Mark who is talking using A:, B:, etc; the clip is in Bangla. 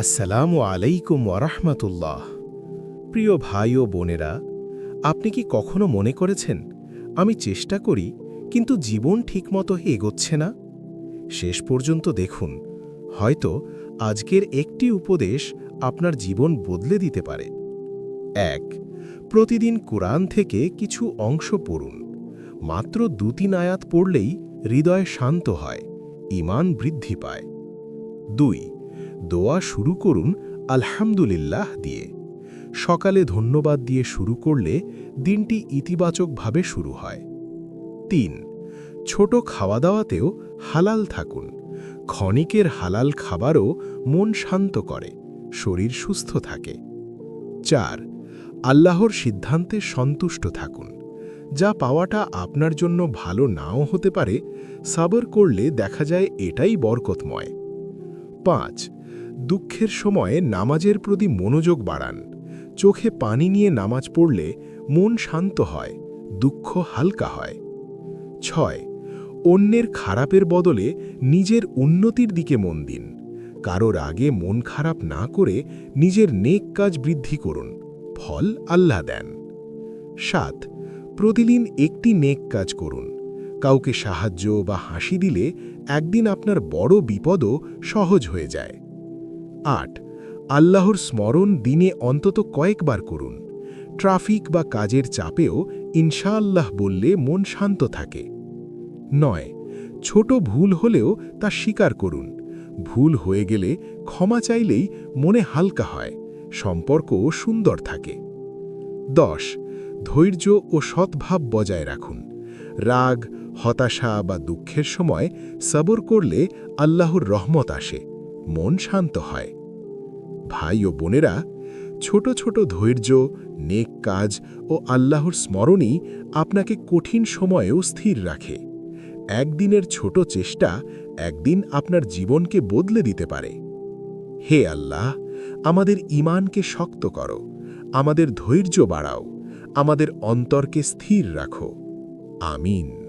A: আসসালামু আলাইকুম ওরহমতুল্লাহ প্রিয় ভাই ও বোনেরা, আপনি কি কখনো মনে করেছেন, আমি চেষ্টা করি, কিন্তু জীবন ঠিকমতো এগোচ্ছে না? শেষ পর্যন্ত দেখুন, হয়তো আজকের একটি উপদেশ আপনার জীবন বদলে দিতে পারে। এক, প্রতিদিন কোরআন থেকে কিছু অংশ পড়ুন। মাত্র দু তিন আয়াত পড়লেই হৃদয় শান্ত হয় ইমান বৃদ্ধি পায়। দুই দোয়া শুরু করুন আলহামদুলিল্লাহ দিয়ে। সকালে ধন্যবাদ দিয়ে শুরু করলে দিনটি ইতিবাচকভাবে শুরু হয়। তিন, ছোট খাওয়া দাওয়াতেও হালাল থাকুন। ক্ষণিকের হালাল খাবারও মন শান্ত করে, শরীর সুস্থ থাকে। চার, আল্লাহর সিদ্ধান্তে সন্তুষ্ট থাকুন। যা পাওয়াটা আপনার জন্য ভালো নাও হতে পারে, সাবর করলে দেখা যায় এটাই বরকতময়। পাঁচ দুঃখের সময়ে নামাজের প্রতি মনোযোগ বাড়ান। চোখে পানি নিয়ে নামাজ পড়লে মন শান্ত হয়, দুঃখ হালকা হয়। ছয়, অন্যের খারাপের বদলে নিজের উন্নতির দিকে মন দিন। কারোর আগে মন খারাপ না করে নিজের নেক কাজ বৃদ্ধি করুন, ফল আল্লাহ দেন। সাত, প্রতিদিন একটি নেক কাজ করুন। কাউকে সাহায্য বা হাসি দিলে একদিন আপনার বড় বিপদও সহজ হয়ে যায়। আট। আল্লাহর স্মরণ দিনে অন্তত কয়েকবার করুন। ট্রাফিক বা কাজের চাপেও ইনশাআল্লাহ বললে মন শান্ত থাকে। নয়। ছোট ভুল হলেও তা স্বীকার করুন। ভুল হয়ে গেলে ক্ষমা চাইলেই মনে হালকা হয়। সম্পর্কও সুন্দর থাকে। দশ। ধৈর্য ও সদ্ভাব বজায় রাখুন। রাগ, হতাশা বা দুঃখের সময় সবর করলে আল্লাহর রহমত আসে। মন শান্ত হয়। ভাই ও বোনেরা, ছোট ছোট ধৈর্য, নেক কাজ ও আল্লাহর স্মরণই আপনাকে কঠিন সময়েও স্থির রাখে। একদিনের ছোট চেষ্টা একদিন আপনার জীবনকে বদলে দিতে পারে। হে আল্লাহ, আমাদের ইমানকে শক্ত করো, আমাদের ধৈর্য বাড়াও, আমাদের অন্তরকে স্থির রাখো। আমিন।